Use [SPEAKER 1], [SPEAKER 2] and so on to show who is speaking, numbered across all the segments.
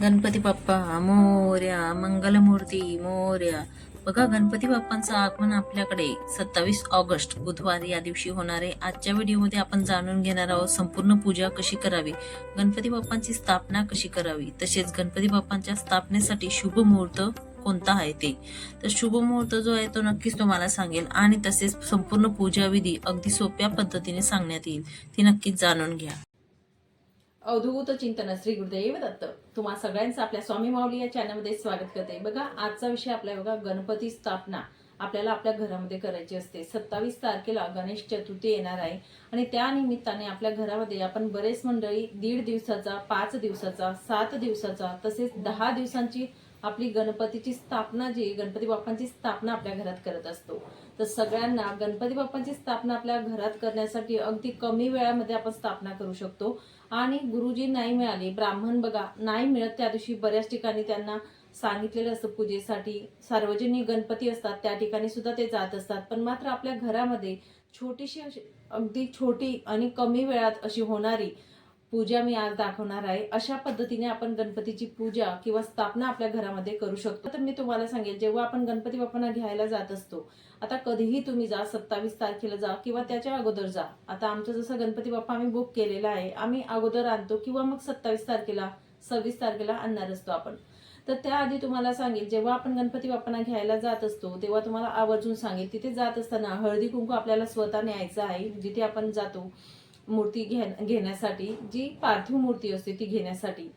[SPEAKER 1] गणपती बाप्पा मोर्या मंगलमूर्ती मोर्या. बघा गणपती बाप्पांचं आगमन आपल्याकडे सत्तावीस ऑगस्ट बुधवार या दिवशी होणार आहे. आजच्या व्हिडिओमध्ये आपण जाणून घेणार आहोत संपूर्ण पूजा कशी करावी गणपती बाप्पांची स्थापना कशी करावी तसेच गणपती बाप्पांच्या स्थापनेसाठी शुभ मुहूर्त कोणता आहे ते. तर शुभ मुहूर्त जो आहे तो नक्कीच तुम्हाला सांगेल आणि तसेच संपूर्ण पूजा विधी अगदी सोप्या पद्धतीने सांगण्यात येईल. ती नक्कीच जाणून घ्या.
[SPEAKER 2] अवधूत चिंतन श्री गुरुदेव दत्त. तुम्हा सगळ्यांचं आपल्या स्वामी माऊली या चॅनलमध्ये स्वागत करते. बघा आजचा विषय आपला बघा गणपती स्थापना. आपल्याला आपल्या घरामध्ये करायची असते. सत्तावीस तारखेला गणेश चतुर्थी येणार आहे. आणि त्या निमित्ताने आपल्या घरामध्ये आपण बरेच मंडळी दीड दिवसाचा पाच दिवसाचा सात दिवसाचा तसेच दहा दिवसांची आपली गणपतीची स्थापना जी गणपती बाप्पांची स्थापना आपल्या घरात करत असतो. तर सगळ्यांना गणपती बाप्पांची स्थापना आपल्या घरात करण्यासाठी अगदी कमी वेळामध्ये आपण स्थापना करू शकतो. आणि गुरुजी नाही मिळाले ब्राह्मण बघा नाही मिळत त्या दिवशी. बऱ्याच ठिकाणी त्यांना सांगितलेलं असतं पूजेसाठी. सार्वजनिक गणपती असतात त्या ठिकाणी सुद्धा ते जात असतात. पण मात्र आपल्या घरामध्ये छोटीशी अशी अगदी छोटी आणि कमी वेळात अशी होणारी पूजा मी आज दाखवणार आहे. अशा पद्धतीने आपण गणपतीची पूजा किंवा स्थापना आपल्या घरामध्ये करू शकतो. तर मी तुम्हाला सांगेल जेव्हा आपण गणपती बाप्पांना घ्यायला जात असतो आता कधीही तुम्ही जा सत्तावीस तारखेला जा किंवा त्याच्या अगोदर जा. आता आमचं जसं गणपती बाप्पा आम्ही बुक केलेला आहे आम्ही अगोदर आणतो किंवा मग सत्तावीस तारखेला सव्वीस तारखेला आणणार असतो आपण. तर त्याआधी तुम्हाला सांगेल जेव्हा आपण गणपती बाप्पांना घ्यायला जात असतो तेव्हा तुम्हाला आवर्जून सांगेल तिथे जात असताना हळदी कुंकू आपल्याला स्वतः न्यायचा आहे जिथे आपण जातो. मूर्ती घे घेण्यासाठी जी पार्थिव मूर्ती असते ती घेण्यासाठी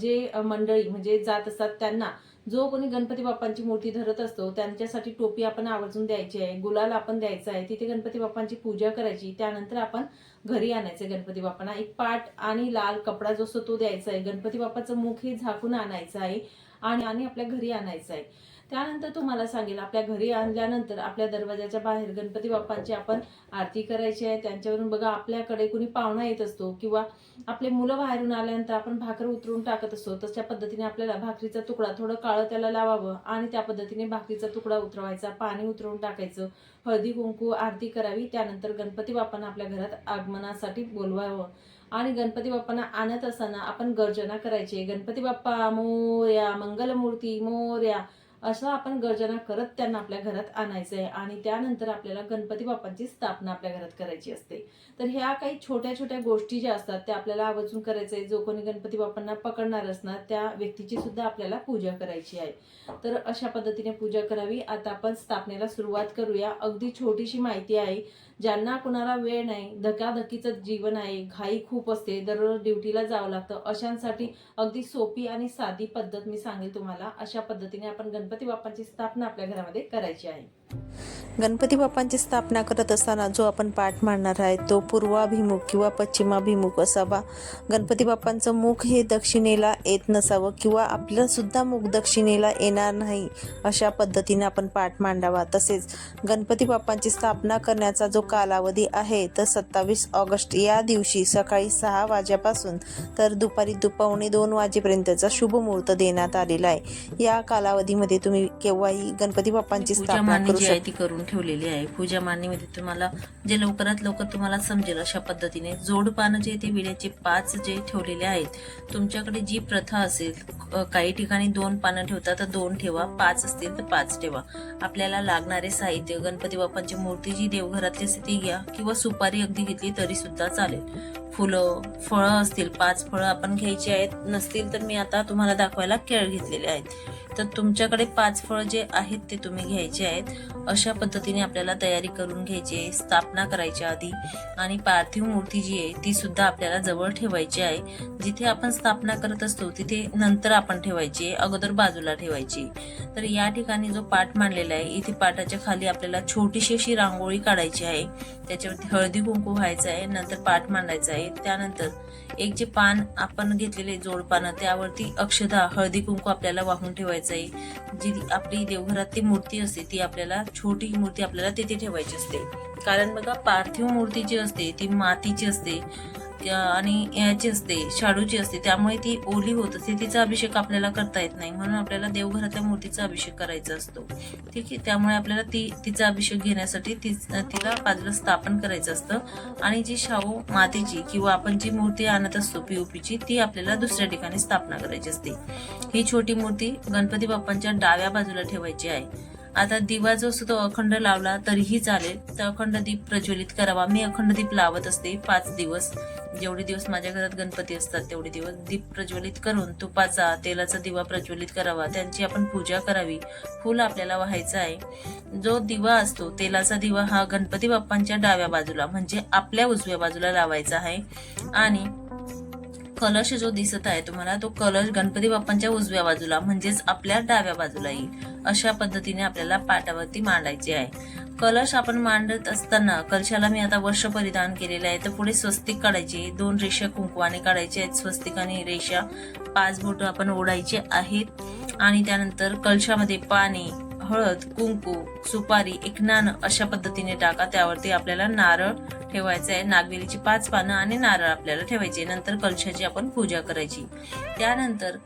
[SPEAKER 2] जे मंडळी म्हणजे जात असतात त्यांना जो कोणी गणपती बाप्पांची मूर्ती धरत असतो त्यांच्यासाठी टोपी आपण आवर्जून द्यायची आहे गुलाल आपण द्यायचा आहे तिथे गणपती बाप्पांची पूजा करायची त्यानंतर आपण घरी आणायचं गणपती बाप्पांना. एक पाट आणि लाल कपडा जो असतो तो द्यायचा आहे. गणपती बाप्पाचं मुख हे झाकून आणायचं आहे. आणि आणि आपल्या घरी आणायचं आहे. त्यानंतर तुम्हाला सांगेल आपल्या घरी आणल्यानंतर आपल्या दरवाजाच्या बाहेर गणपती बाप्पांची आपण आरती करायची आहे. त्यांच्यावरून बघा आपल्याकडे कुणी पाहुणा येत असतो किंवा आपले मुलं बाहेरून आल्यानंतर आपण भाकर उतरून टाकत असतो तशा पद्धतीने आपल्याला भाकरीचा तुकडा थोडं काळं त्याला लावावं आणि त्या पद्धतीने भाकरीचा तुकडा उतरवायचा पाणी उतरवून टाकायचं हळदी कुंकू आरती करावी त्यानंतर गणपती बाप्पांना आपल्या घरात आगमनासाठी बोलवावं. आणि गणपती बाप्पांना आणत असताना आपण गर्जना करायची. गणपती बाप्पा मोर्या मंगलमूर्ती मोर्या असं आपण गर्जना करत त्यांना आपल्या घरात आणायचं आहे आणि त्यानंतर आपल्याला गणपती बाप्पांची स्थापना आपल्या घरात करायची असते. तर ह्या काही छोट्या छोट्या गोष्टी ज्या असतात त्या आपल्याला आवर्जून करायचं आहे जो कोणी गणपती बाप्पांना पकडणार असणार त्या व्यक्तीची सुद्धा आपल्याला पूजा करायची आहे. तर अशा पद्धतीने पूजा करावी. आता आपण स्थापनेला सुरुवात करूया. अगदी छोटीशी माहिती आहे. ज्यांना कुणाला वेळ नाही धकाधकीचं जीवन आहे घाई खूप असते दररोज ड्युटीला जावं लागतं अशांसाठी अगदी सोपी आणि साधी पद्धत मी सांगेल तुम्हाला. अशा पद्धतीने आपण गणपती बाप्पांची स्थापना आपल्या घरामध्ये करायची आहे.
[SPEAKER 3] गणपती बाप्पांची स्थापना करत असताना जो आपण पाठ मांडणार आहे तो पूर्वाभिमुख किंवा पश्चिमाभिमुख असावा. गणपती बाप्पांचं मुख हे दक्षिणेला येत नसावं किंवा आपलं सुद्धा मुख दक्षिणेला येणार नाही अशा पद्धतीने आपण पाठ मांडावा. तसेच गणपती बाप्पांची स्थापना करण्याचा जो कालावधी आहे तर सत्तावीस ऑगस्ट या दिवशी सकाळी सहा वाजेपासून तर दुपारी दुपावणे दोन वाजेपर्यंतचा शुभ मुहूर्त देण्यात आलेला आहे. या कालावधीमध्ये तुम्ही केव्हाही गणपती बाप्पांची स्थापना करू
[SPEAKER 1] जी आहे ती करून ठेवलेली आहे. पूजा मांडणीमध्ये तुम्हाला जे लवकरात लवकर तुम्हाला समजेल अशा पद्धतीने जोड पानं जे ते विड्याचे पाच जे ठेवलेले आहेत. तुमच्याकडे जी प्रथा असेल काही ठिकाणी दोन पानं ठेवतात तर दोन ठेवा पाच असतील तर पाच ठेवा. आपल्याला लागणारे साहित्य गणपती बाप्पांची मूर्ती जी देवघरातली असते ती घ्या किंवा सुपारी अगदी घेतली तरी सुद्धा चालेल. फुलं फळं असतील पाच फळं आपण घ्यायची आहेत नसतील तर मी आता तुम्हाला दाखवायला केळ घेतलेले आहेत. तर तुमच्याकडे पाच फळं जे आहेत ते तुम्ही घ्यायचे आहेत. अशा पद्धतीने आपल्याला तयारी करून घ्यायची आहे स्थापना करायच्या आधी. आणि पार्थिव मूर्ती जी आहे ती सुद्धा आपल्याला जवळ ठेवायची आहे. जिथे आपण स्थापना करत असतो तिथे नंतर आपण ठेवायची अगोदर बाजूला ठेवायची तर या ठिकाणी जो पाठ मांडलेला आहे इथे पाटाच्या खाली आपल्याला छोटीशी अशी रांगोळी काढायची आहे. त्याच्यावरती हळदी कुंकू व्हायचं आहे नंतर पाठ मांडायचा आहे. त्यानंतर एक जे पान आपण घेतलेले जोडपानं त्यावरती अक्षदा हळदी कुंकू आपल्याला वाहून ठेवायचं आहे जी आपली देवघरातली मूर्ती असते ती आपल्याला छोटी मूर्ती आपल्याला तिथे ठेवायची असते. कारण बघा पार्थिव मूर्ती जी असते ती मातीची असते.
[SPEAKER 2] आणि याची असते शाडूची असते त्यामुळे ती ओली होत असते तिचा अभिषेक आपल्याला करता येत नाही. म्हणून आपल्याला देवघरातल्या मूर्तीचा अभिषेक करायचा असतो. ठीक आहे? त्यामुळे आपल्याला ती तिचा अभिषेक घेण्यासाठी ती तिला बाजूला स्थापन करायचं असतं. आणि जी शाहू मातीची किंवा आपण जी मूर्ती आणत असतो पीओपीची ती आपल्याला दुसऱ्या ठिकाणी स्थापना करायची असते. ही छोटी मूर्ती गणपती बाप्पांच्या डाव्या बाजूला ठेवायची आहे. आता दिवा जो असतो तो अखंड लावला तरीही चालेल. तर अखंड दीप प्रज्वलित करावा. मी अखंड दीप लावत असते पाच दिवस. जेवढे दिवस माझ्या घरात गणपती असतात तेवढे दिवस दीप प्रज्वलित करून तुपाचा तेलाचा दिवा प्रज्वलित करावा. त्यांची आपण पूजा करावी. फुल आपल्याला व्हायचं आहे. जो दिवा असतो तेलाचा दिवा हा गणपती बाप्पांच्या डाव्या बाजूला म्हणजे आपल्या उजव्या बाजूला लावायचा आहे. आणि कलश जो दिसत आहे तुम्हाला तो कलश गणपती बाप्पांच्या उजव्या बाजूला म्हणजेच आपल्या डाव्या बाजूला येईल अशा पद्धतीने आपल्याला पाटावरती मांडायचे आहे. कलश आपण मांडत असताना कलशाला मी आता वर्ष परिधान केलेले आहे. तर पुढे स्वस्तिक काढायचे. दोन रेषा कुंकवाने काढायचे आहेत. स्वस्तिक आणि रेषा पाच बोट आपण ओढायचे आहेत. आणि त्यानंतर कलशामध्ये पाणी हळद कुंकू सुपारी एक नाणं अशा पद्धतीने टाका. त्यावरती आपल्याला नारळ ठेवायचं आहे. नागवेलीची पाच पानं आणि नारळ आपल्याला ठेवायचे नंतर कलशाची आपण पूजा करायची. त्यानंतर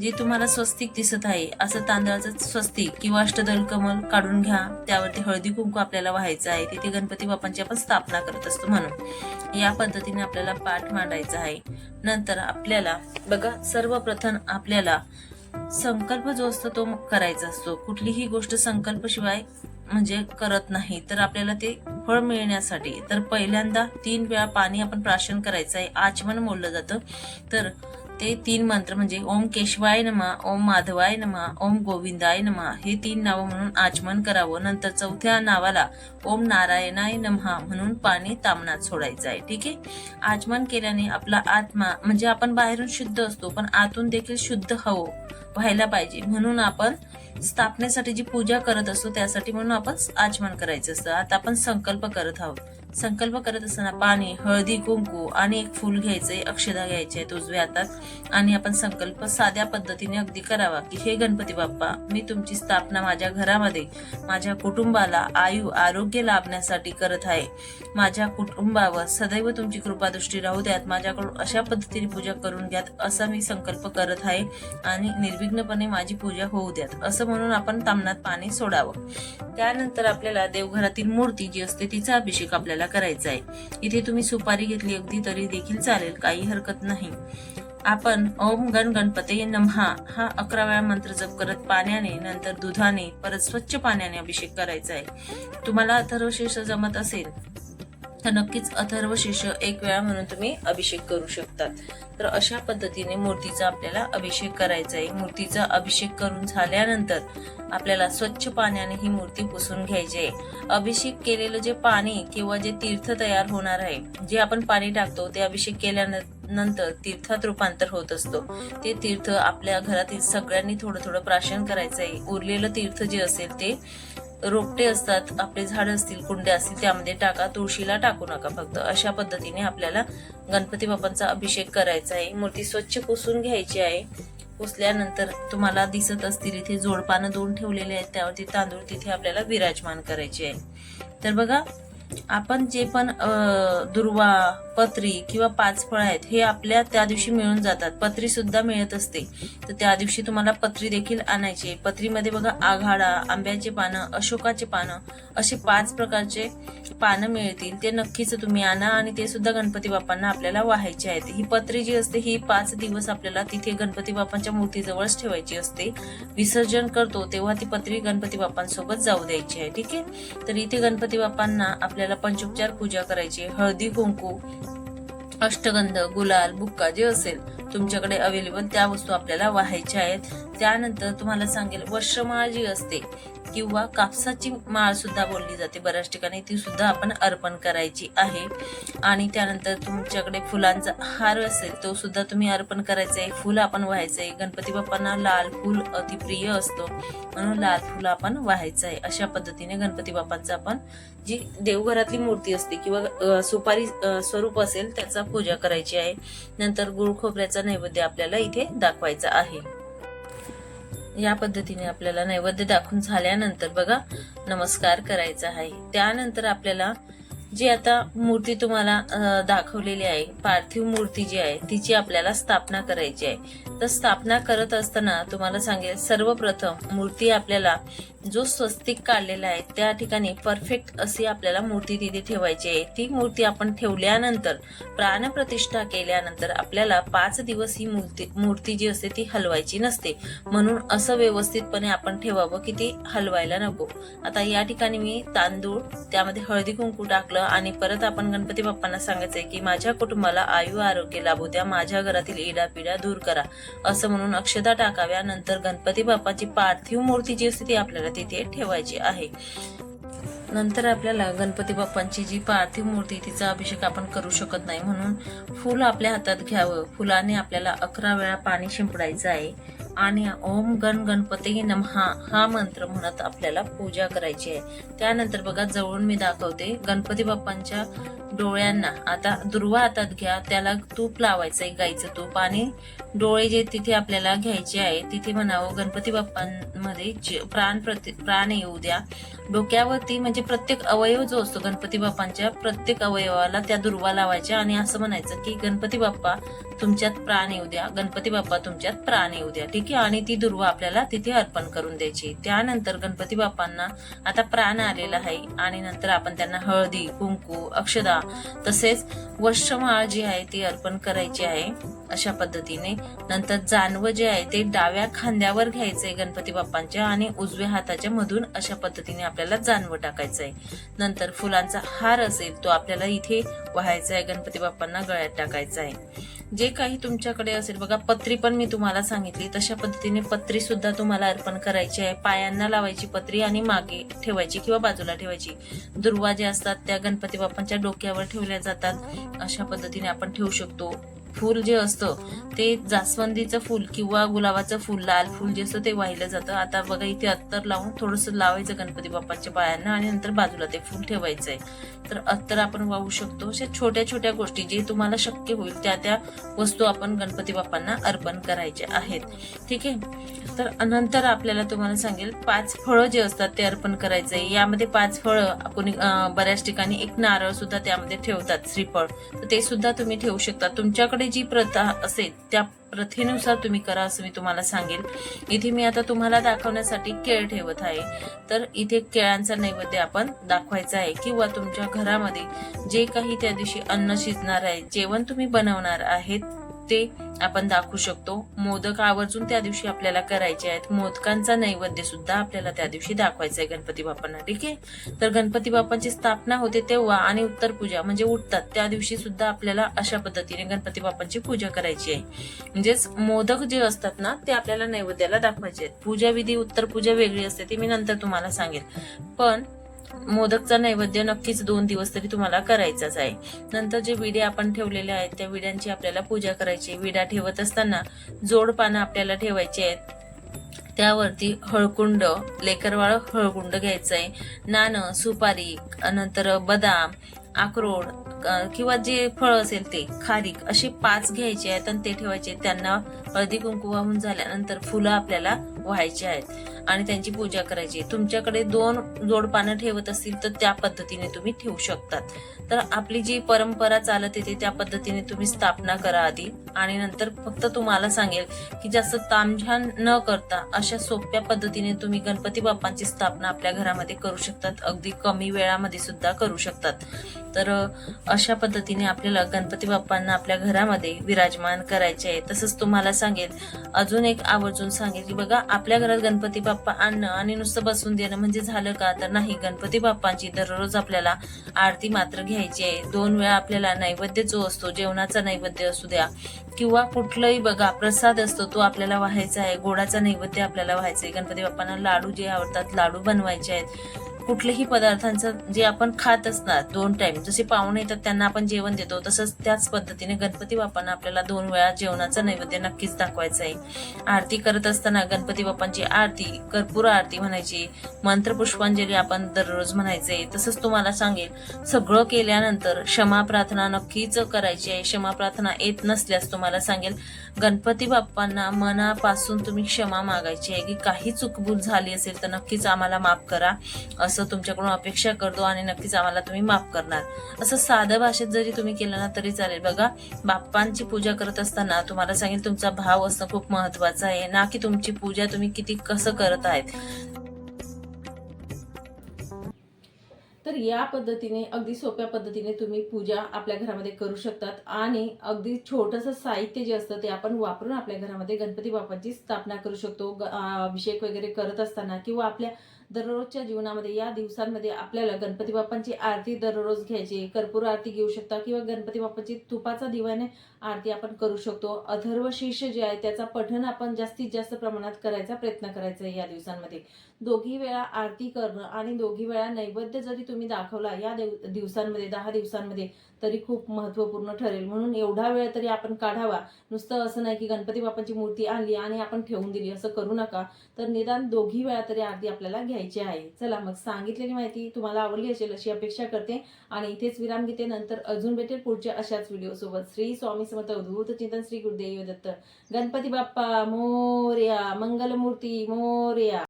[SPEAKER 2] जे तुम्हाला स्वस्तिक दिसत आहे असं तांदळाचं स्वस्तिक किंवा अष्टदल कमल काढून घ्या. त्यावरती हळदी कुंकू आपल्याला व्हायचं आहे. तिथे गणपती बाप्पांची आपण स्थापना करत असतो म्हणून. या पद्धतीने आपल्याला पाठ मांडायचा आहे. नंतर आपल्याला बघा सर्वप्रथम आपल्याला संकल्प जो असतो तो करायचा असतो. कुठलीही गोष्ट संकल्पशिवाय म्हणजे करत नाही. तर आपल्याला ते फळ मिळण्यासाठी तर पहिल्यांदा तीन वेळा पाणी आपण प्राशन करायचं आहे. आचमन बोललं जातं. तर ते तीन मंत्र म्हणजे ओम केशवाय नमा ओम माधवाय नमा ओम गोविंदाय नमा हे तीन नावं म्हणून आचमन करावं. नंतर चौथ्या नावाला ओम नारायणाय नमहा म्हणून पाणी तामणात सोडायचं आहे. ठीक आहे? आचमन केल्याने आपला आत्मा म्हणजे आपण बाहेरून शुद्ध असतो पण आतून देखील शुद्ध हवं व्हायला पाहिजे. म्हणून आपण स्थापनेसाठी जी पूजा करत असतो त्यासाठी म्हणून आपण आचमन करायचं असतं. आता आपण संकल्प करत आहोत. संकल्प करत असताना पाणी हळदी कुंकू आणि एक फूल घ्यायचंय अक्षदा घ्यायचे आहेत उजव्या हातात. आणि आपण संकल्प साध्या पद्धतीने अगदी करावा की हे गणपती बाप्पा मी तुमची स्थापना माझ्या घरामध्ये माझ्या कुटुंबाला आयु आरोग्य लाभण्यासाठी करत आहे. माझ्या कुटुंबावर सदैव तुमची कृपादृष्टी राहू द्यात. माझ्याकडून अशा पद्धतीने पूजा करून घ्यात असा मी संकल्प करत आहे आणि निर्विघ्नपणे माझी पूजा होऊ द्यात. असं म्हणून आपण तामणात पाणी सोडावं. त्यानंतर आपल्याला देवघरातील मूर्ती जी असते तिचा अभिषेक आपल्याला करायचा आहे इथे तुम्ही सुपारी घेतली अगदी तरी देखील चालेल काही हरकत नाही. आपण ओम गण गणपते नमहा. हा अकरा वेळा मंत्र जप करत पाण्याने नंतर दुधाने परत स्वच्छ पाण्याने अभिषेक करायचा आहे तुम्हाला अथर्वशीर्ष जमत असेल तर नक्कीच अथर्व शिष्य एक वेळा म्हणून तुम्ही अभिषेक करू शकतात. तर अशा पद्धतीने मूर्तीचा आपल्याला अभिषेक करायचा आहे. मूर्तीचा अभिषेक करून झाल्यानंतर आपल्याला स्वच्छ पाण्याने ही मूर्ती पुसून घ्यायची आहे. अभिषेक केलेलं जे पाणी किंवा जे तीर्थ तयार होणार आहे जे आपण पाणी टाकतो ते अभिषेक केल्यानंतर तीर्थात रूपांतर होत असतो. ते तीर्थ आपल्या घरातील सगळ्यांनी थोडं थोडं प्राशन करायचं आहे. उरलेलं तीर्थ जे असेल ते रोपटे असतात आपले झाड असतील कुंड्या असतील त्यामध्ये टाका तुळशीला टाकू नका फक्त. अशा पद्धतीने आपल्याला गणपती बाप्पांचा अभिषेक करायचा आहे. मूर्ती स्वच्छ पुसून घ्यायची आहे. पुसल्यानंतर तुम्हाला दिसत असतील इथे जोडपानं दोन ठेवलेले आहेत. त्यावरती तांदूळ तिथे आपल्याला विराजमान करायचे आहे. तर बघा आपण जे पण दुर्वा पत्री किंवा पाच फळ आहेत हे आपल्या त्या दिवशी मिळून जातात. पत्री सुद्धा मिळत असते. तर त्या दिवशी तुम्हाला पत्री देखील आणायची. पत्रीमध्ये बघा आघाडा आंब्याचे पानं अशोकाचे पानं असे पाच प्रकारचे पानं मिळतील. ते नक्कीच तुम्ही आणा आणि ते सुद्धा गणपती बाप्पांना आपल्याला वाहायचे आहेत. ही पत्री जी असते ही पाच दिवस आपल्याला तिथे गणपती बाप्पांच्या मूर्तीजवळच ठेवायची असते. विसर्जन करतो तेव्हा ती पत्री गणपती बाप्पांसोबत जाऊ द्यायची आहे. ठीक आहे? तर इथे गणपती बाप्पांना आपल्याला पंचोपचार पूजा करायची. हळदी कुंकू अष्टगंध गुलाल बुक्का जे असेल तुमच्याकडे अवेलेबल त्या वस्तू आपल्याला वाहायच्या आहेत. त्यानंतर तुम्हाला सांगेल वर्षमाळ जी असते किंवा कापसाची माळ सुद्धा बोलली जाते बऱ्याच ठिकाणी. ती सुद्धा आपण अर्पण करायची आहे. आणि त्यानंतर तुमच्याकडे फुलांचा हार असेल तो सुद्धा तुम्ही अर्पण करायचा आहे. फुल आपण व्हायचं आहे. गणपती बाप्पांना लाल फुल अतिप्रिय असतो. म्हणून लाल फुल आपण व्हायचं आहे. अशा पद्धतीने गणपती बाप्पांचा आपण जी देवघरातली मूर्ती असते किंवा सुपारी स्वरूप असेल त्याचा पूजा करायची आहे. नंतर गुळ खोबऱ्याचा नैवेद्य आपल्याला इथे दाखवायचा आहे. या पद्धतीने आपल्याला नैवेद्य दाखवून झाल्यानंतर बघा नमस्कार करायचा आहे. त्यानंतर आपल्याला जी आता मूर्ती तुम्हाला दाखवलेली आहे पार्थिव मूर्ती जी आहे तिची आपल्याला स्थापना करायची आहे. तर स्थापना करत असताना तुम्हाला सांगेल सर्वप्रथम मूर्ती आपल्याला जो स्वस्तिक काढलेला आहे त्या ठिकाणी परफेक्ट अशी आपल्याला मूर्ती तिथे ठेवायची आहे. ती मूर्ती आपण ठेवल्यानंतर प्राणप्रतिष्ठा केल्यानंतर आपल्याला पाच दिवस ही मूर्ती मूर्ती जी असते ती हलवायची नसते. म्हणून असं व्यवस्थितपणे आपण ठेवावं की ती हलवायला नको. आता या ठिकाणी मी तांदूळ त्यामध्ये हळदी कुंकू टाकलं आणि परत आपण गणपती बाप्पांना सांगायचंय की माझ्या कुटुंबाला आयु आरोग्य लाभू द्या माझ्या घरातील इडापिडा दूर करा. असं म्हणून अक्षता टाकाव्या. नंतर गणपती बाप्पाची पार्थिव मूर्ती जी असते ती आपल्याला तिथे ठेवायची आहे. नंतर आपल्याला गणपती बाप्पांची जी पार्थिव मूर्ती तिचा अभिषेक आपण करू शकत नाही म्हणून फुल आपल्या हातात घ्यावं. फुलाने आपल्याला अकरा वेळा पाणी शिंपडायचं आहे. आणि ओम गण गणपती नमहा हा मंत्र म्हणत आपल्याला पूजा करायची आहे. त्यानंतर बघा जवळून मी दाखवते गणपती बाप्पांच्या डोळ्यांना. आता दुर्वा हातात घ्या त्याला तूप लावायचंय गाईचं तूप. आणि डोळे जे तिथे आपल्याला घ्यायचे आहे तिथे म्हणावं गणपती बाप्पांमध्ये जे प्राण प्रति प्राण येऊ द्या. डोक्यावरती म्हणजे प्रत्येक अवयव जो असतो गणपती बाप्पांच्या प्रत्येक अवयवाला त्या दुर्वा लावायच्या आणि असं म्हणायचं की गणपती बाप्पा तुमच्यात प्राण येऊ द्या गणपती बाप्पा तुमच्यात प्राण येऊ द्या ठीक आहे? आणि ती दुर्वा आपल्याला तिथे अर्पण करून द्यायची. त्यानंतर गणपती बाप्पांना आता प्राण आलेला आहे आणि नंतर आपण त्यांना हळदी कुंकू अक्षदा तसेच वर्षमाळ जी आहे ती अर्पण करायची आहे. अशा पद्धतीने. नंतर जानवं जे आहे ते डाव्या खांद्यावर घ्यायचंय गणपती बाप्पांच्या आणि उजव्या हाताच्या मधून अशा पद्धतीने आपल्याला जानवं टाकायचं आहे नंतर फुलांचा हार असेल तो आपल्याला इथे व्हायचा आहे गणपती बाप्पांना गळ्यात टाकायचा आहे जे काही तुमच्याकडे असेल बघा पत्री पण मी तुम्हाला सांगितली तशा पद्धतीने पत्री सुद्धा तुम्हाला अर्पण करायची आहे. पायांना लावायची पत्री आणि मागे ठेवायची किंवा बाजूला ठेवायची. दुर्वा जे असतात त्या गणपती बाप्पांच्या डोक्यावर ठेवल्या जातात. अशा पद्धतीने आपण ठेवू शकतो. फूल जे असतं ते जास्वंदीचं फूल किंवा गुलाबाचं फूल लाल फूल जे असतं ते वाहिलं जातं. आता बघा इथे अत्तर लावून थोडंसं लावायचं गणपती बाप्पाच्या पायांना आणि नंतर बाजूला ते फूल ठेवायचं आहे तर अत्तर आपण वाहू शकतो. अशा छोट्या छोट्या गोष्टी जे तुम्हाला शक्य होईल त्या त्या वस्तू आपण गणपती बाप्पांना अर्पण करायच्या आहेत. ठीक आहे? तर नंतर आपल्याला तुम्हाला सांगेल पाच फळं जे असतात ते अर्पण करायचंय. यामध्ये पाच फळं कोणी बऱ्याच ठिकाणी एक नारळ सुद्धा त्यामध्ये ठेवतात श्रीफळ. तर ते सुद्धा तुम्ही ठेवू शकता. तुमच्याकडे जी प्रथा असेल त्या प्रथेनुसार तुम्ही करा असं मी तुम्हाला सांगेल इथे मी आता तुम्हाला दाखवण्यासाठी केळ ठेवत आहे. तर इथे केळांचा नैवेद्य आपण दाखवायचा आहे. किंवा तुमच्या घरामध्ये जे काही त्या दिवशी अन्न शिजणार आहे जेवण तुम्ही बनवणार आहेत ते आपण दाखवू शकतो. मोदक आवर्जून त्या दिवशी आपल्याला करायचे आहेत. मोदकांचा नैवेद्य सुद्धा आपल्याला त्या दिवशी दाखवायचा आहे गणपती बाप्पांना ठीक आहे? तर गणपती बाप्पांची स्थापना होते तेव्हा आणि उत्तर पूजा म्हणजे उठतात त्या दिवशी सुद्धा आपल्याला अशा पद्धतीने गणपती बाप्पांची पूजा करायची आहे. म्हणजेच मोदक जे असतात ना ते आपल्याला नैवेद्याला दाखवायचे आहेत. पूजा विधी उत्तर पूजा वेगळी असते ती मी नंतर तुम्हाला सांगेल. पण मोदकचा नैवेद्य नक्कीच दोन दिवस तरी तुम्हाला करायचाच आहे. नंतर जे विडे आपण ठेवलेले आहेत त्या विड्यांची आपल्याला पूजा करायची. विडा ठेवत असताना जोड पानं आपल्याला ठेवायची आहेत. त्यावरती हळकुंड लेकरवाळ हळकुंड घ्यायचं आहे. नाणं सुपारी नंतर बदाम अक्रोड किंवा जे फळ असेल ते खारीक असे पाच घ्यायचे आहेत आणि ते ठेवायचे त्यांना हळदी कुंकू वाहून झाल्यानंतर फुलं आपल्याला व्हायची आहेत. आणि त्यांची पूजा करायची. तुमच्याकडे दोन जोड पानं ठेवत असतील तर त्या पद्धतीने तुम्ही ठेवू शकतात. तर आपली जी परंपरा चालत येते त्या पद्धतीने तुम्ही स्थापना करा आधी. आणि नंतर फक्त तुम्हाला सांगेल की जास्त तामझाम न करता अशा सोप्या पद्धतीने तुम्ही गणपती बाप्पांची स्थापना आपल्या घरामध्ये करू शकतात. अगदी कमी वेळामध्ये सुद्धा करू शकतात. तर अशा पद्धतीने आपल्याला गणपती बाप्पांना आपल्या घरामध्ये विराजमान करायचे आहे. तसंच तुम्हाला सांगेल अजून एक आवर्जून सांगेल की बघा आपल्या घरात गणपती बाप्पा आणणं आणि नुसतं बसून देणं म्हणजे झालं का तर नाही. गणपती बाप्पांची दररोज आपल्याला आरती मात्र घ्यायची आहे. दोन वेळा आपल्याला नैवेद्य जो असतो जेवणाचा नैवेद्य असू द्या किंवा कुठलंही बघा प्रसाद असतो तो आपल्याला व्हायचा आहे. गोडाचा नैवेद्य आपल्याला व्हायचा आहे. गणपती बाप्पांना लाडू जे आवडतात लाडू बनवायचे आहेत. कुठल्याही पदार्थांचं जे आपण खात असणार दोन टाइम जसे पाहुणे येतात त्यांना आपण जेवण देतो. तसंच त्याच पद्धतीने गणपती बाप्पांना आपल्याला दोन वेळा जेवणाचं नैवेद्य नक्कीच दाखवायचं आहे आरती करत असताना गणपती बाप्पांची आरती कर्पूर आरती म्हणायची मंत्र पुष्पांजली आपण दररोज म्हणायचे तसंच तुम्हाला सांगेल सगळं केल्यानंतर क्षमा प्रार्थना नक्कीच करायची आहे. क्षमा प्रार्थना येत नसल्यास तुम्हाला सांगेल
[SPEAKER 4] गणपती बाप्पांना मनापासून तुम्ही क्षमा मागायची आहे की काही चुकभूल झाली असेल तर नक्कीच आम्हाला माफ करा. असं तुमच्याकडून अपेक्षा करतो आणि नक्कीच आम्हाला तुम्ही माफ करणार. असं साध्या भाषेत जरी तुम्ही केलं ना तरी चालेल. बघा बाप्पांची पूजा करत असताना तुम्हाला सांगेल तुमचा भाव असणं खूप महत्वाचं आहे. ना की तुमची पूजा तुम्ही किती कसं करत आहेत.
[SPEAKER 2] तर या पद्धतीने अगदी सोप्या पद्धतीने तुम्ही पूजा आपल्या घरामध्ये करू शकतात. आणि अगदी छोटंसं साहित्य जे असतं ते आपण वापरून आपल्या घरामध्ये गणपती बाप्पाची स्थापना करू शकतो. अभिषेक वगैरे करत असताना किंवा आपल्या दररोजच्या जीवनामध्ये या दिवसांमध्ये आपल्याला गणपती बाप्पांची आरती दररोज घ्यायची. कर्पूर आरती घेऊ शकता किंवा गणपती बाप्पाची तुपाचा दिवाने आरती आपण करू शकतो. अथर्व शीर्ष जे आहे त्याचा पठण आपण जास्तीत जास्त प्रमाणात करायचा प्रयत्न करायचा आहे या दिवसांमध्ये. दोघी वेळा आरती करणं आणि दोघी वेळा नैवेद्य जरी तुम्ही दाखवला या दिवसांमध्ये दहा दिवसांमध्ये तरी खूप महत्त्वपूर्ण ठरेल. म्हणून एवढा वेळ तरी आपण काढावा. नुसतं असं नाही की गणपती बाप्पाची मूर्ती आणली आणि आपण ठेवून दिली असं करू नका. तर निदान दोघी वेळा तरी आरती आपल्याला घ्यायची आहे. चला मग सांगितलेली माहिती तुम्हाला आवडली असेल अशी अपेक्षा करते. आणि इथेच विराम घेते. नंतर अजून भेटेल पुढच्या अशाच व्हिडिओसोबत श्री स्वामी समर्थ अवधूत चिंतन श्री गुरुदेव दत्त गणपती बाप्पा मोर्या मंगलमूर्ती मोर्या